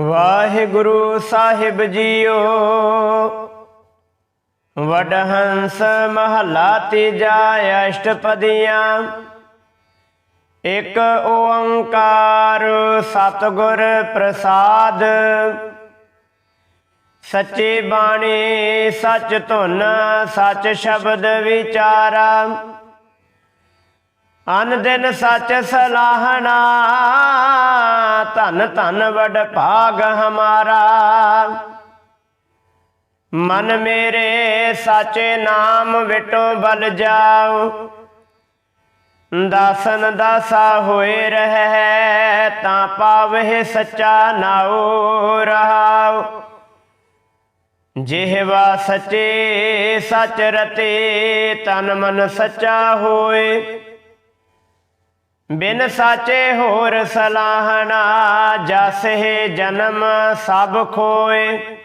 ਵਾਹਿਗੁਰੂ ਸਾਹਿਬ JIO. Wadahans ਮਹਲਾ ਤੀਜਾ ਅਸ਼ਟਪਦੀਆਂ। ਇੱਕ ਓੰਕਾਰ ਸਤਿਗੁਰ ਪ੍ਰਸਾਦ। ਸੱਚੀ ਬਾਣੀ ਸੱਚ ਧੁਨ, ਸੱਚ ਸ਼ਬਦ ਵਿਚਾਰਾ। ਅਨ ਦਿਨ ਸੱਚ ਸਲਾਹਣਾ ਧਨ ਧਨ ਵਡ ਭਾਗ ਹਮਾਰਾ। ਮਨ ਮੇਰੇ ਸਾਚੇ ਨਾਮ ਵਿਟੋ ਬਲ ਜਾਉ ਦਾਸਨ ਦਾਸਾ ਹੋਏ ਰਹਿ, ਤਾਂ ਪਾਵਹਿ ਸੱਚਾ ਨਾਉ ਰਹਾਉ। ਜਿਹਵਾ ਸੱਚੇ ਸੱਚ ਰਤੇ, ਤਨ ਮਨ ਸੱਚਾ ਹੋਏ। ਬਿਨ ਸਾਚੇ ਹੋਰ ਸਲਾਹਣਾ ਜਸਹਿ ਜਨਮ ਸਭ ਖੋਏ।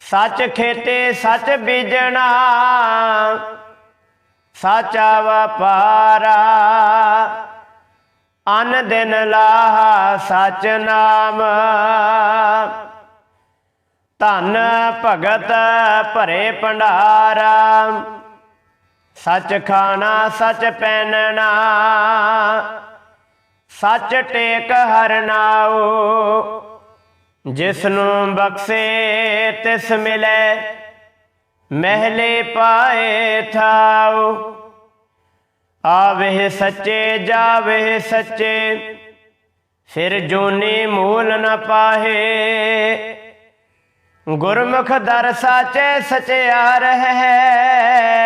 ਸੱਚ ਖੇਤੇ ਸੱਚ ਬੀਜਣਾ, ਸਾਚਾ ਵਪਾਰਾ। ਅਨ ਦਿਨ ਲਾਹਾ ਸਚ ਨਾਮ। ਧਨ ਭਗਤ ਭਰੇ ਭੰਡਾਰਾ। ਸੱਚ ਖਾਣਾ, ਸੱਚ ਪਹਿਨਣਾ, ਸੱਚ ਟੇਕ ਹਰਨਾਓ ਜਿਸ ਨੂੰ ਬਖਸ਼ੇ, ਤਿਸ ਮਿਲੇ, ਮਹਿਲੇ ਪਾਏ ਥਾਉ। ਆਵੇ ਸੱਚੇ ਜਾਵੇ ਸੱਚੇ, ਫਿਰ ਜੋਨੀ ਮੂਲ ਨ ਪਾਹੇ। ਗੁਰਮੁਖ ਦਰ ਸਾਚੇ ਸਚਿਆਰ ਹੈ।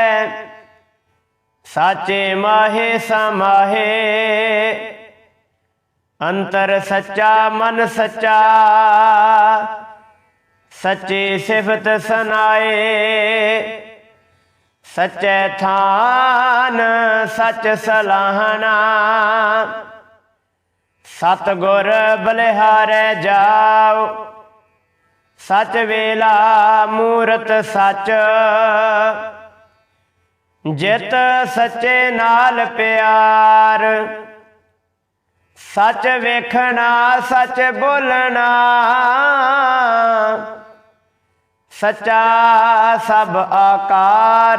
ਸਾਚੇ ਮਾਹੇ ਸਮਾਹੇ, ਅੰਤਰ ਸੱਚਾ ਮਨ ਸੱਚਾ, ਸੱਚੇ ਸਿਫਤ ਸੁਨਾਏ ਸੱਚੇ ਥਾਨ ਸੱਚ ਸਲਾਹਣਾ ਸਤ ਗੁਰ ਬਲਿਹਾਰੈ ਜਾਓ, ਸੱਚ ਵੇਲਾ ਮੂਰਤ ਸੱਚ ਜਿਤ ਸੱਚੇ ਨਾਲ ਪਿਆਰ। ਸੱਚ ਵੇਖਣਾ, ਸੱਚ ਬੋਲਣਾ। ਸੱਚਾ ਸਭ ਆਕਾਰ।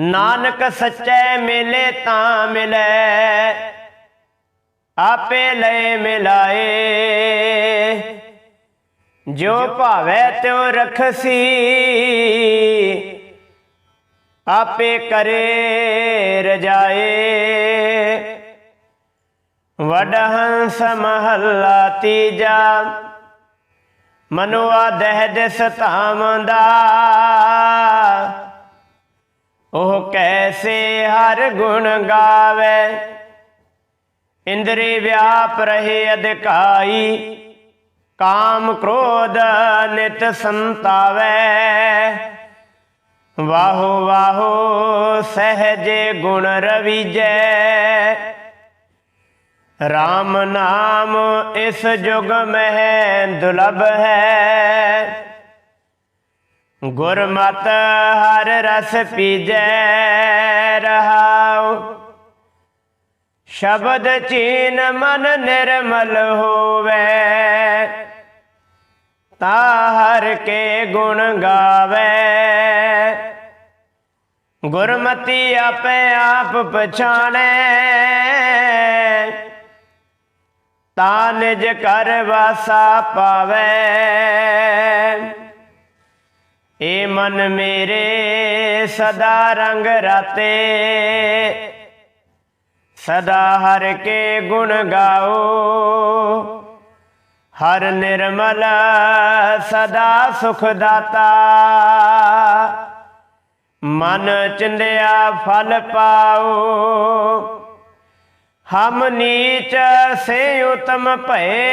ਨਾਨਕ ਸੱਚੇ ਮਿਲੇ ਤਾਂ ਮਿਲੇ, ਆਪੇ ਲੈ ਮਿਲਾਏ। ਜੋ ਭਾਵੇ ਤਿਉ ਰਖਸੀ, ਆਪੇ ਕਰੇ ਰਜਾਏ। ਵਡਹੰਸ ਮਹੱਲਾ ਤੀਜਾ, ਮਨੁਆ ਦਹਿ ਦਿਸ ਧਾਮਦਾ। ਉਹ ਕੈਸੇ ਹਰ ਗੁਣ ਗਾਵੇ, ਇੰਦਰੀ ਵਿਆਪ ਰਹੇ ਅਧਿਕਾਈ। ਕਾਮ ਕ੍ਰੋਧ ਨਿਤ ਸੰਤਾਵੇ। ਵਾਹੋ ਵਾਹੋ ਸਹਜੇ ਗੁਣ ਰਵੀਜੈ। RAM ਨਾਮ ਇਸ ਜੁਗ ਮਹਿ ਦੁਲਭ ਹੈ। ਗੁਰਮਤ ਹਰ ਰਸ ਪੀਜੈ ਰਹਾਉ। ਸ਼ਬਦ ਚੀਨ ਮਨ ਨਿਰਮਲ ਹੋਵੇ। ਤਾ ਹਰ ਕੇ ਗੁਣ ਗਾਵੇ। ਗੁਰਮਤੀ ਆਪੇ ਆਪ ਪਛਾਣੈ। ਤਾ ਨਿਜ ਕਰ ਵਾਸਾ ਪਾਵੇ। ਏ ਮਨ ਮੇਰੇ ਸਦਾ ਰੰਗ ਰਾਤੇ। ਸਦਾ ਹਰ ਕੇ ਗੁਣ ਗਾਓ। ਹਰ ਨਿਰਮਲ ਸਦਾ ਸੁਖ ਦਾਤਾ ਮਨ ਚਿੰਦਿਆ ਫਲ ਪਾਓ। ਹਮ ਨੀਚ ਸੇ ਉਤਮ ਭਏ।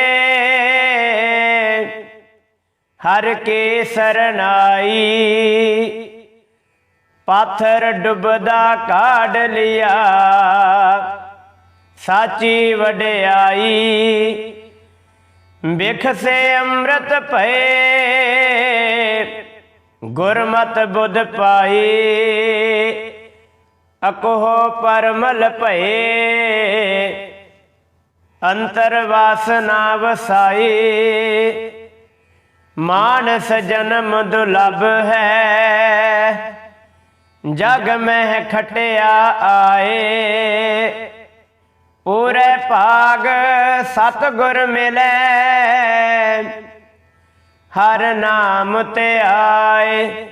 ਹਰ ਕੇ ਸਰਨਾਈ ਪਾਥਰ ਡੁੱਬਦਾ ਕਾਢ ਲਿਆ। ਸਾਚੀ ਵਡਿਆਈ। ਬਿਖ ਸੇ ਅੰਮ੍ਰਿਤ ਭਏ, ਗੁਰਮਤ ਬੁੱਧ ਪਾਈ, ਅਕੋਹ ਪਰਮਲ ਭਏ, ਅੰਤਰ ਵਾਸਨਾ ਵਸਾਈ, ਮਾਨਸ ਜਨਮ ਦੁਲਭ ਹੈ, ਜਗ ਮਹਿ ਖਟਿਆ ਆਏ। ਪੂਰੇ ਭਾਗ ਸਤਿਗੁਰ ਮਿਲੇ। ਹਰ ਨਾਮ ਤੇ ਆਏ।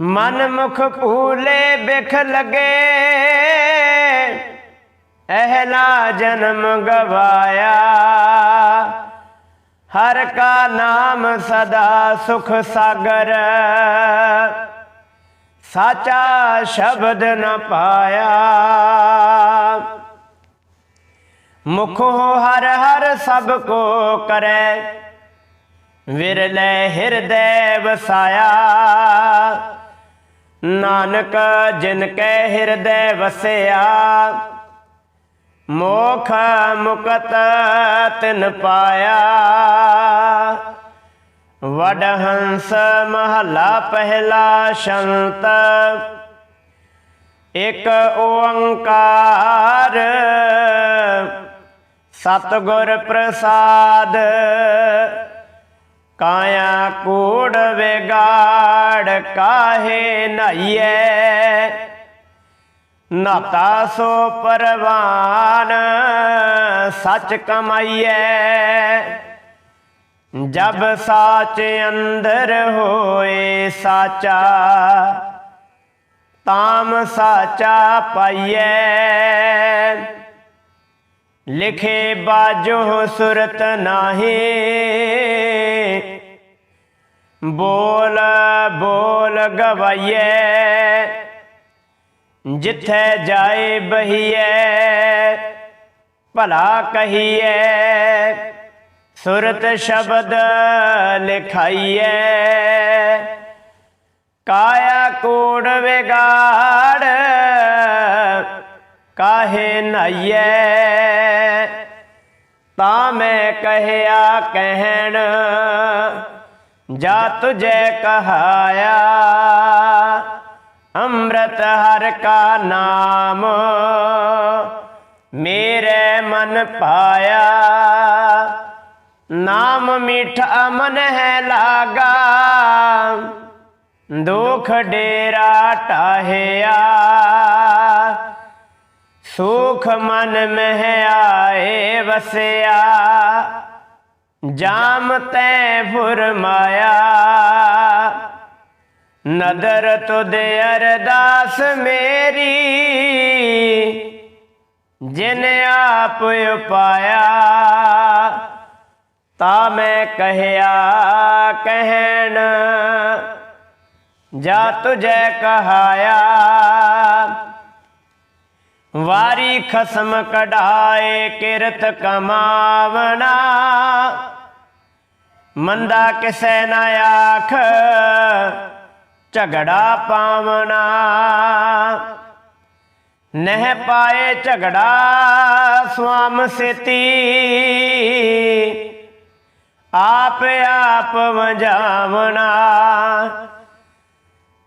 ਮਨ ਮੁਖ ਭੂਲੇ ਬਿਖ ਲਗੇ। ਅਹਲਾ ਜਨਮ ਗਵਾਇਆ। ਹਰ ਕਾ ਨਾਮ ਸਦਾ ਸੁਖ ਸਾਗਰ। ਸਾਚਾ ਸ਼ਬਦ ਨ ਪਾਇਆ। ਮੁਖ ਹੋ ਹਰ ਹਰ ਸਭ ਕੋ ਕਰੈ। ਵਿਰਲੇ ਹਿਰਦੈ ਵਸਾਇਆ। ਨਾਨਕ ਜਿਨ ਕੈ ਹਿਰਦੈ ਵਸਿਆ। ਮੋਖ ਮੁਕਤ ਤਿਨ ਪਾਇਆ। ਵਡ ਹੰਸ ਮਹਲਾ ਪਹਿਲਾ ਸ਼ੰਤ। ਇਕ ਓੰਕਾਰ ਸਤਿਗੁਰ ਪ੍ਰਸਾਦ, ਕਾਇਆ ਕੂੜ ਵਿਗਾੜ ਕਾਹੇ ਨਈਐ ਨਾਤਾ ਸੋ ਪਰਵਾਨ, ਸੱਚ ਕਮਾਈਐ। ਜਬ ਸਾਚ ਅੰਦਰ ਹੋਏ ਸਾਚਾ, ਤਾਮ ਸਾਚਾ ਪਾਈਐ। ਲਿਖੇ ਬਾਜੋ ਸੁਰਤ ਨਾਹੀ। ਬੋਲ ਬੋਲ ਗਵਾਈਐ। ਜਿੱਥੇ ਜਾਏ ਬਹੀਐ। ਭਲਾ ਕਹੀਐ। ਸੁਰਤ ਸ਼ਬਦ ਲਿਖਾਈਐ। ਕਾਇਆ ਕੂੜ ਵਿਗਾੜ ਕਾਹੇ ਨਾਈਐ? ਤਾਂ ਮੈਂ ਕਹਿਆ, ਕਹਿਣ, ਜਾ ਤੁਝੇ ਕਹਾਇਆ, ਅੰਮ੍ਰਿਤ ਹਰ ਕਾ ਨਾਮ ਮੇਰੇ ਮਨ ਪਾਇਆ। ਨਾਮ ਮੀਠਾ ਮਨ ਹੈ ਲਾਗਾ, ਦੁਖ ਡੇਰਾ ਟਾਹਿਆ। ਸੂਖ ਮਨ ਮਹਿ ਆਏ ਵਸਿਆ, ਜਾਮ ਤੈ ਫੁਰਮਾਇਆ। ਨਦਰ ਤੁਧ ਅਰਦਾਸ ਮੇਰੀ, ਜਿਨ ਆਪ ਉਪਾਇਆ। ਤਾ ਮੈਂ ਕਹਿਆ, ਕਹਿਣ, ਜਾ ਤੁਝੇ ਕਹਾਇਆ। ਵਾਰੀ ਖਸਮ ਕਢਾਏ, ਕਿਰਤ ਕਮਾਵਣਾ। ਮੰਦਾ ਕਿਸੈ ਨਾ ਆਖ, ਝਗੜਾ ਪਾਵਣਾ। ਨਹਿ ਪਾਏ ਝਗੜਾ, ਸੁਆਮ ਸੇਤੀ। ਆਪ ਆਪ ਵਜਾਵਣਾ।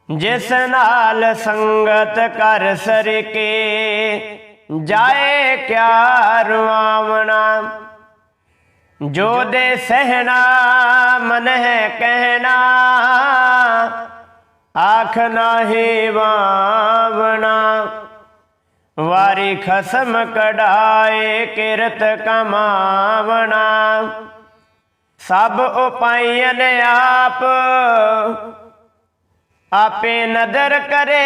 ਜਿਸ ਨਾਲ ਸੰਗਤ ਕਰ ਸਰਕੇ, ਜਾਏ ਕਿਆ ਰੁਆਵਣਾ ਜੋ ਦੇ ਸਹਿਣਾ, ਮਨ ਹੈ ਕਹਿਣਾ, ਆਖ ਨਾਹੀ ਵਾਵਣਾ। ਵਾਰੀ ਖਸਮ ਕਢਾਏ, ਕਿਰਤ ਕਮਾਵਣਾ। ਸਭ ਉਪਾਇਨ ਆਪ ਆਪੇ ਨਦਰ ਕਰੇ।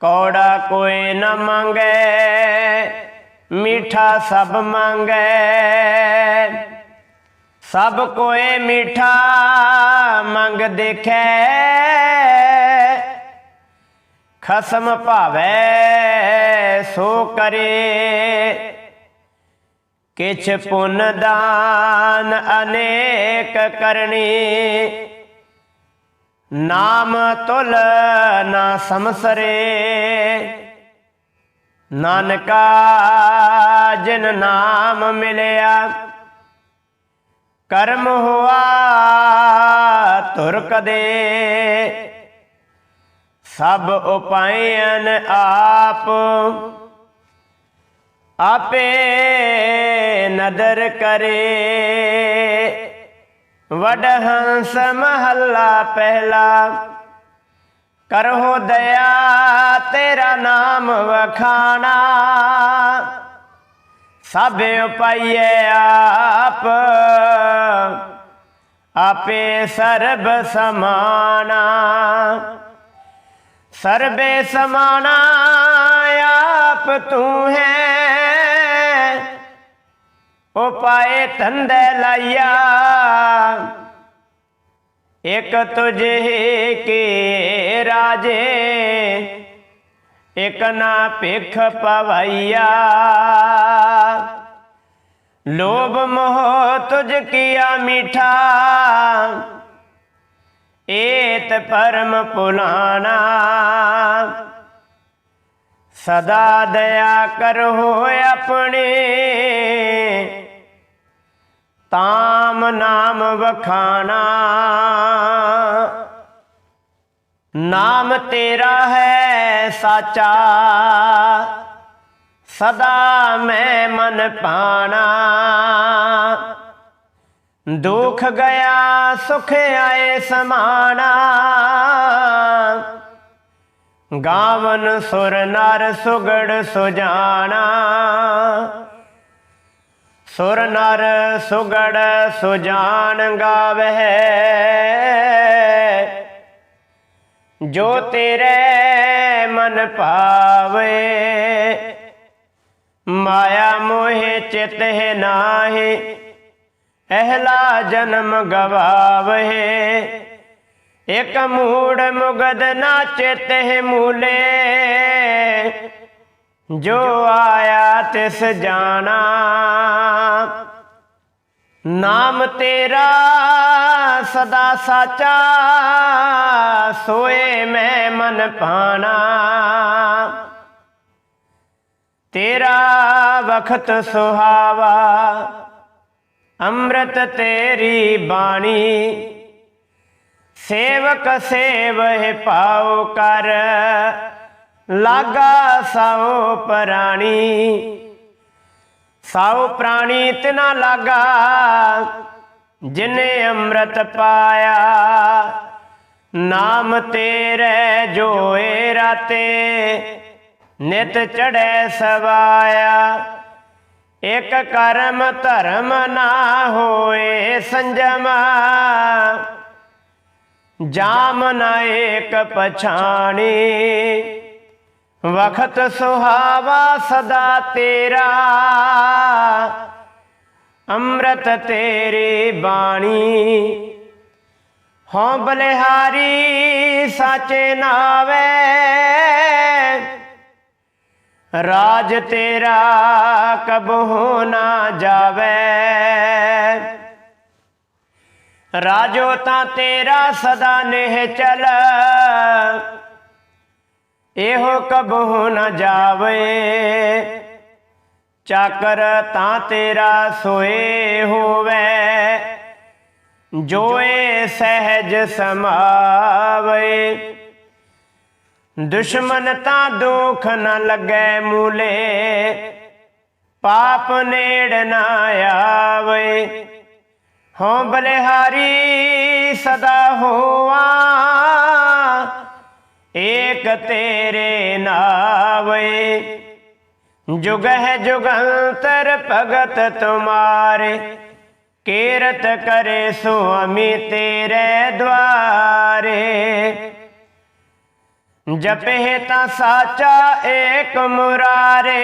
ਕੌੜਾ ਕੋਈ ਨ ਮੰਗੇ, ਮੀਠਾ ਸਭ ਮੰਗੇ। ਸਭ ਕੋਏ ਮੀਠਾ ਮੰਗ ਦੇਖੈ। ਖਸਮ ਭਾਵੈ ਸੋ ਕਰੇ। ਕਿਛ ਪੁੰਨ ਦਾਨ ਅਨੇਕ ਕਰਨੀ। ਨਾਮ ਤੁਲ ਨਾ ਸਮਸਰੇ ਨਾਨਕਾ ਜਿਨ ਨਾਮ ਮਿਲਿਆ, ਕਰਮ ਹੁਆ ਤੁਰ ਕਦੇ ਸਭ ਉਪਾਇਨ ਆਪ, ਆਪੇ ਨਦਰ ਕਰੇ। ਵਡ ਹੰਸ ਮਹੱਲਾ ਪਹਿਲਾ। ਕਰੋ ਦਇਆ, ਤੇਰਾ ਨਾਮ ਵਖਾਣਾ। ਸਭ ਉਪਾਈਏ ਆਪ, ਆਪੇ ਸਰਬ ਸਮਾਨਾ ਸਰਬੇ ਸਮਾਨਾ ਆਪ ਤੂੰ ਹੈ। ਉਹ ਪਾਏ ਤੰਦੇ ਲਾਇਆ। ਇੱਕ ਤੁਝੇ ਕੇ ਰਾਜੇ, ਇਕ ਨਾ ਭਿਖ ਪਵਈਆ। ਲੋਭ ਮੋਹ ਤੁਝ ਕੀਆ ਮੀਠਾ। ਏਤ ਪਰਮ ਪੁਲਾਣਾ ਸਦਾ ਦਇਆ ਕਰੋ ਆਪਣੇ। ਤਾਮ ਨਾਮ ਵਖਾਣਾ। ਨਾਮ ਤੇਰਾ ਹੈ ਸਾਚਾ, ਸਦਾ ਮੈਂ ਮਨ ਪਾਣਾ ਦੁਖ ਗਿਆ, ਸੁਖ ਆਏ ਸਮਾਣਾ। ਗਾਵਨ ਸੁਰ ਨਰ ਸੁਗੜ ਸੁਜਾਣਾ। ਸੁਰ ਨਰ ਸੁਗੜ ਸੁਜਾਨ ਗਾਵਹਿ। ਜੋ ਤੇਰੇ ਮਨ ਭਾਵੇ, ਮਾਇਆ ਮੋਹਿ ਚਿਤ ਹੈ ਨਾਹੀ ਅਹਲਾ ਜਨਮ ਗਵਾਵੇ ਇਕ ਮੂੜ ਮੁਗਦ ਨਾ ਚਿਤ ਹੈ ਮੂਲੇ ਜੋ ਆਇਆ ਤਿਸ ਜਾਣਾ। ਨਾਮ ਤੇਰਾ ਸਦਾ ਸਾਚਾ, ਸੋਏ ਮੈਂ ਮਨ ਪਾਣਾ ਤੇਰਾ ਵਖਤ ਸੁਹਾਵਾ, ਅੰਮ੍ਰਿਤ ਤੇਰੀ ਬਾਣੀ। ਸੇਵਕ ਸੇਵਹਿ ਪਾਉ ਕਰ। ਲਾਗਾ ਸੋ ਪ੍ਰਾਣੀ। ਸੋ ਪ੍ਰਾਣੀ ਤਿਨਾ ਲਾਗਾ, ਜਿਨੇ ਅੰਮ੍ਰਿਤ ਪਾਇਆ। ਨਾਮ ਤੇਰੇ ਜੋਏ ਰਾਤੇ, ਨਿਤ ਚੜੈ ਸਵਾਇਆ। ਇਕ ਕਰਮ ਧਰਮ ਨਾ ਹੋਏ ਸੰਜਮ। ਜਾਮ ਨਾ ਏਕ ਪਛਾਣੀ ਵਖਤ ਸੁਹਾਵਾ ਸਦਾ ਤੇਰਾ। ਅੰਮ੍ਰਿਤ ਤੇਰੀ ਬਾਣੀ। ਹਉ ਬਲਿਹਾਰੀ ਸਾਚੇ ਨਾਵੇ। ਰਾਜ ਤੇਰਾ ਕਬਹੁ ਨਾ ਜਾਵੇ। ਰਾਜੋ ਤਾਂ ਤੇਰਾ ਸਦਾ ਨਹਿ ਚਲ ਇਹੋ ਕਬਹੁ ਨ ਜਾਵੇ। ਚਾਕਰ ਤਾਂ ਤੇਰਾ ਸੋਏ ਹੋਵੇ। ਜੋਏ ਸਹਿਜ ਸਮਾਵੇ। ਦੁਸ਼ਮਨ ਤਾਂ ਦੁਖ ਨ ਲੱਗੈ ਮੂਲੇ। ਪਾਪ ਨੇੜ ਨਾ ਆਵੇ। ਹਉ ਬਲਿਹਾਰੀ ਸਦਾ ਹੋਆ ਏਕ ਤੇਰੇ ਨਾਵੇ। ਜੁਗ ਹੈ ਜੁਗੰਤਰ ਭਗਤ ਤੁਮਾਰੇ। ਕੀਰਤ ਕਰੇ ਸੁਆਮੀ ਤੇਰੇ ਦਵਾਰੇ ਜਪੇ ਤਾਂ ਸਾਚਾ ਏਕ ਮੁਰਾਰੇ।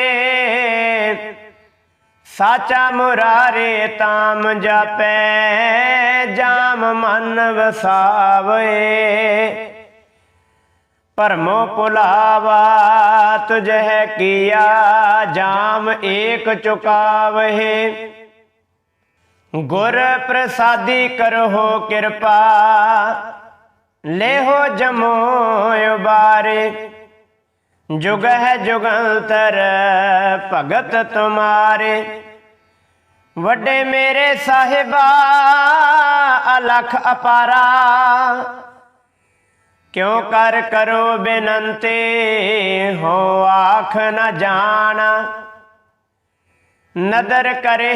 ਸਾਚਾ ਮੁਰਾਰੇ ਤਾਮ ਜਪੈ, ਜਾਮ ਮਨ ਵਸਾਵੇ। ਭਰਮੋ ਪੁਲਾਵਾ ਤੁਝੈ ਕੀਆ, ਜਾਮ ਏਕ ਚੁਕਾਵਹਿ। ਗੁਰ ਪ੍ਰਸਾਦੀ ਕਰੋ ਕਿਰਪਾ, ਲੇਹੋ ਜਮੋ ਉਬਾਰੇ। ਜੁਗ ਹੈ ਜੁਗੰਤਰ ਭਗਤ ਤੁਮਾਰੇ। ਵੱਡੇ ਮੇਰੇ ਸਾਹਿਬਾ, ਅਲਖ ਅਪਾਰਾ। ਕਿਉ ਕਰ ਕਰੋ ਬੇਨੰਤੀ? ਹੋ ਆਖ ਨ ਜਾਣਾ। ਨਦਰ ਕਰੇ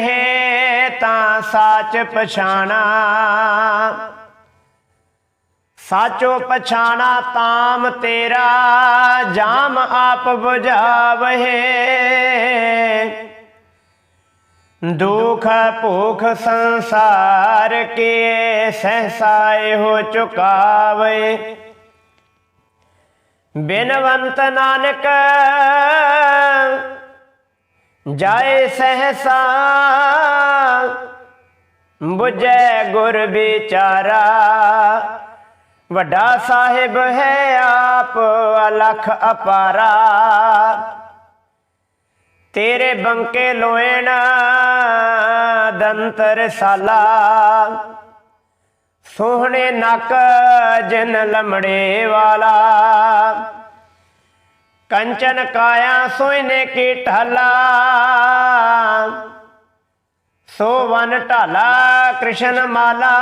ਤਾਂ ਸਾਚ ਪਛਾਣਾ। ਸਾਚੋ ਪਛਾਣਾ ਤਾਮ ਤੇਰਾ, ਜਾਮ ਆਪ 부ਝਾਵਹਿ ਦੁਖ ਭੂਖ ਸੰਸਾਰ ਕੇ ਸਹਸਾਏ ਹੋ ਚੁਕਾਵੇ। ਬਿਨਵੰਤ ਨਾਨਕ, ਜਾਏ ਸਹਸਾ, ਬੁਝੈ ਗੁਰ ਵਿਚਾਰਾ। ਵੱਡਾ ਸਾਹਿਬ ਹੈ ਆਪ ਅਲਖ ਅਪਾਰਾ। ਤੇਰੇ ਬੰਕੇ ਲੋਇਣ ਦੰਤਰ ਸਾਲਾ ਸੋਹਣੇ ਨੱਕ ਜਿਨ ਲਮੜੇ ਵਾਲਾ। ਕੰਚਨ ਕਾਇਆ ਸੋਇਨੇ ਕੀ ਢਾਲਾ। ਸੋ ਢਾਲਾ ਕ੍ਰਿਸ਼ਨ ਮਾਲਾ,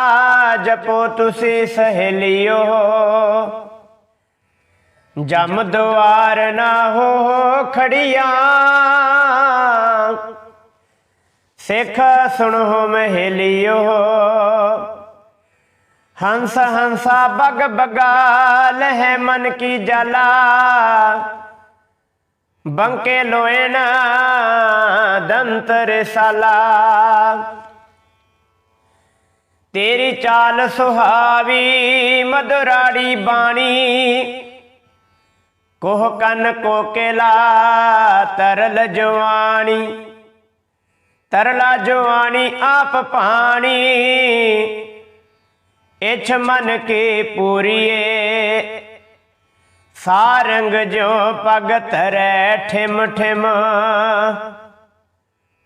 ਜਪੋ ਤੁਸੀਂ ਸਹੇਲਿਓ। ਜਮ ਦੁਆਰ ਨਾ ਹੋ ਖੜੀਆਂ। ਸਿੱਖ ਸੁਣੋ ਮਹਿਲਿਓ। ਹੰਸ ਹੰਸਾ ਬਗ ਬਗਾ ਲਹਿ ਮਨ ਕੀ ਜਲਾ। ਬੰਕੇ ਲੋਇਣ ਦੰਤਰ ਸਾਲਾ। ਤੇਰੀ ਚਾਲ ਸੁਹਾਵੀ ਮਧੁਰਾੜੀ ਬਾਣੀ। ਕੋਹ ਕੰਨ ਕੋਕੇਲਾ ਤਰਲ ਜਵਾਨੀ। ਤਰਲਾ ਜਵਾਨੀ ਆਪ ਪਾਣੀ ਇਛ ਮਨ ਕੀ ਪੂਰੀਏ। ਸਾਰੰਗ ਜੋ ਭਗਤ ਰੈ ਠਿਮ ਠਿਮ,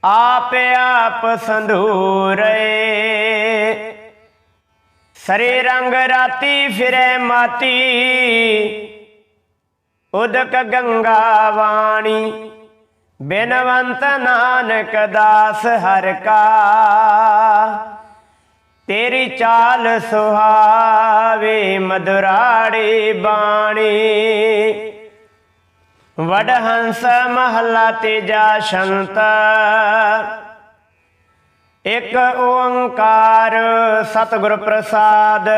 ਆਪ ਆਪ ਸੰਧੂਰੇ ਸਰੇ ਰੰਗ ਰਾਤੀ ਫਿਰੇ ਮਾਤੀ, ਉਦਕ ਗੰਗਾ ਵਾਣੀ। ਬਿਨਵੰਤ ਨਾਨਕ ਦਾਸ ਹਰ ਕਾ। ਤੇਰੀ ਚਾਲ ਸੁਹਾਵੇ ਮਧੁਰਾੜੀ ਬਾਣੀ। ਵਡ ਹੰਸ ਮਹਲਾ ਤੇਜਾ ਸ਼ੰਤ। ਇੱਕ ਓੰਕਾਰ ਸਤਿਗੁਰ ਪ੍ਰਸਾਦ।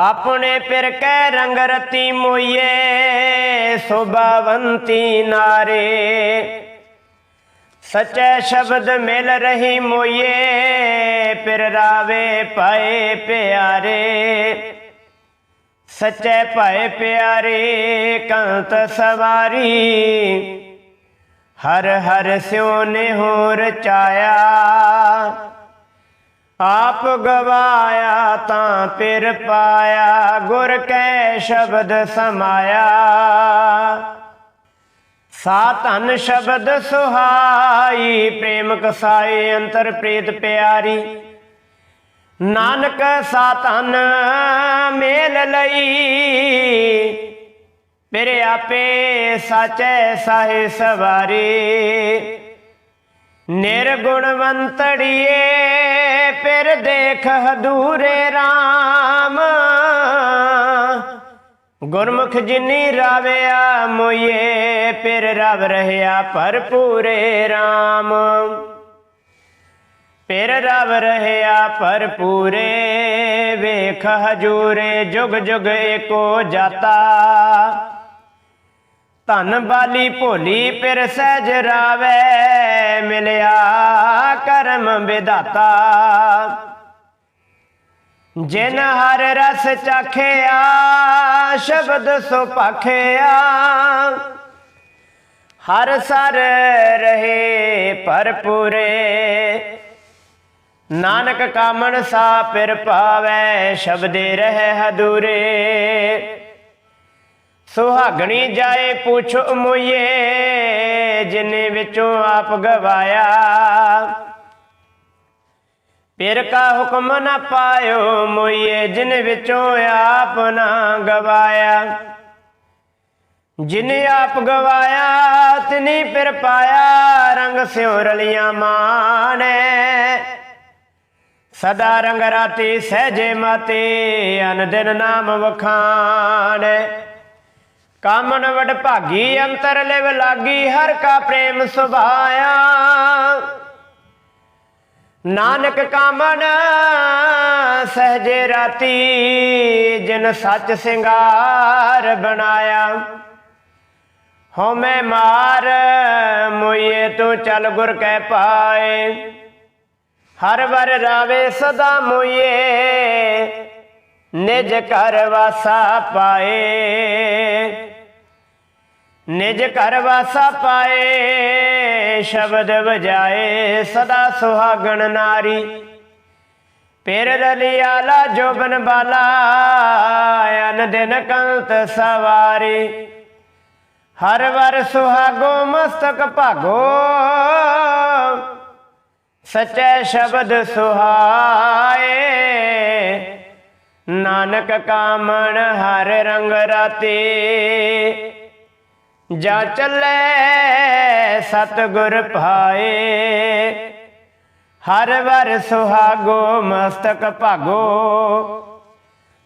ਆਪਣੇ ਪਿਰ ਕੈ ਰੰਗ ਰਤੀ ਮੋਈਏ, ਸੁਭਾਵੰਤੀ ਨਾਰੇ। ਸਚੈ ਸ਼ਬਦ ਮਿਲ ਰਹੀ ਮੋਏ ਪਿਰ ਰਾਵੇ ਪਾਏ ਪਿਆਰੇ। ਸਚੈ ਪਾਏ ਪਿਆਰੇ, ਕੰਤ ਸਵਾਰੀ। ਹਰ ਹਰ ਸਿਉ ਨੇ ਹੋ ਰਚਾਇਆ ਆਪ ਗਵਾਇਆ ਤਾਂ ਪਿਰ ਪਾਇਆ, ਗੁਰ ਕੈ ਸ਼ਬਦ ਸਮਾਇਆ। ਸਾ ਧਨ ਸ਼ਬਦ ਸੁਹਾਈ ਪ੍ਰੇਮ ਕਸਾਏ ਅੰਤਰ ਪ੍ਰੇਤ ਪਿਆਰੀ। ਨਾਨਕ ਸਾ ਧਨ ਮੇਲ ਲਈ, ਮੇਰੇ ਆਪੇ ਸਾਚੈ ਸਾਹੇ ਸਵਾਰੀ। ਨਿਰਗੁਣਵੰਤੜੀਏ, ਫਿਰ ਦੇਖ ਹਦੂਰੇ RAM ਗੁਰਮੁਖ ਜਿਨੀ ਰਾਵਿਆ ਮੋਏ ਫਿਰ ਰਵ ਰਹਿਆ ਭਰਪੂਰੇ RAM ਫਿਰ ਰਵ ਰਹਿਆ ਭਰਪੂਰੇ, ਵੇਖ ਹਜੂਰੇ ਜੁਗ ਜੁਗ ਏਕੋ ਜਾਤਾ। ਧਨ ਬਾਲੀ ਭੋਲੀ ਪਿਰ ਸਹਿਜ ਰਾਵੇ, ਮਿਲਿਆ ਕਰਮ ਵਿਦਾਤਾ ਜਿਨ ਹਰ ਰਸ ਚਾਖਿਆ, ਸ਼ਬਦ ਸੋ ਹਰ ਸਰ ਰਹੇ ਭਰਪੂਰੇ ਨਾਨਕ ਕਾਮਣ ਸਾ ਪਿਰ ਪਾਵੈ ਸ਼ਬਦੇ ਰਹਿ ਹਦੂਰੇ। ਸੁਹਾਗਣੀ ਜਾਏ ਪੁੱਛ ਮੋਏ ਜਿਨੇ ਵਿੱਚੋਂ ਆਪ ਗਵਾਇਆ। ਪਿਰ ਕਾ ਹੁਕਮ ਨਾ ਪਾਇਓ ਮੋਏ ਜਿਨ ਵਿੱਚੋਂ ਆਪ ਨਾ ਗਵਾਇਆ। ਜਿਨੇ ਆਪ ਗਵਾਇਆ, ਤਿਨੀ ਪਿਰ ਪਾਇਆ, ਰੰਗ ਸਿਉ ਰਲੀਆਂ ਮਾਣੇ। ਸਦਾ ਰੰਗ ਰਾਤੀ ਸਹਜੇ ਮਾਤੇ ਅਨ ਦਿਨ ਨਾਮ ਵਖਾਣੇ। ਕਾਮਨ ਵਡ ਭਾਗੀ ਅੰਤਰ ਲਿਵ ਲਾਗੀ, ਹਰ ਕਾ ਪ੍ਰੇਮ ਸੁਭਾਇਆ। ਨਾਨਕ ਕਾਮਨ ਸਹਜੇ ਰਾਤੀ ਜਿਨ ਸੱਚ ਸਿੰਗਾਰ ਬਣਾਇਆ। ਹੋ ਮਾਰ ਮੋਏ ਤੂੰ ਚੱਲ ਗੁਰ ਕਹਿ ਪਾਏ। ਹਰ ਵਰ ਰਾਵੇ ਸਦਾ ਮੋਏ ਨਿਜ ਘਰ ਵਾਸਾ ਪਾਏ। ਨਿਜ ਘਰ ਵਾਸਾ ਪਾਏ। ਸ਼ਬਦ ਵਜਾਏ, ਸਦਾ ਸੁਹਾਗਣ ਨਾਰੀ। ਪੇਰ ਰਲਿਆਲਾ ਜੋਬਨ ਬਾਲਾ, ਅਨ ਦਿਨ ਕੰਤ ਸਵਾਰੀ। ਹਰ ਵਰ ਸੁਹਾਗੋ, ਮਸਤਕ ਭਾਗੋ। ਸਚੈ ਸ਼ਬਦ ਸੁਹਾਏ। ਨਾਨਕ ਕਾਮਣ, ਹਰ ਰੰਗ ਰਾਤੇ। ਜਾ ਚੱਲੇ ਸਤਗੁਰ ਭਾਏ ਹਰ ਵਰ ਸੁਹਾਗੋ ਮਸਤਕ ਭਾਗੋ।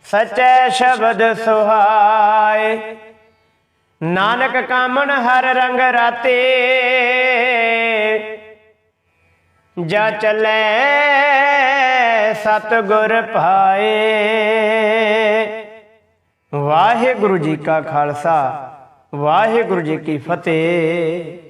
ਸਚੈ ਸ਼ਬਦ ਸੁਹਾਏ। ਨਾਨਕ ਕਾਮਣ ਹਰ ਰੰਗ ਰਾਤੇ। ਜਾ ਚੱਲੇ ਸਤਗੁਰ ਭਾਏ ਵਾਹਿਗੁਰੂ ਜੀ ਕਾ ਖਾਲਸਾ, ਵਾਹਿਗੁਰੂ ਜੀ ਕੀ ਫਤਿਹ।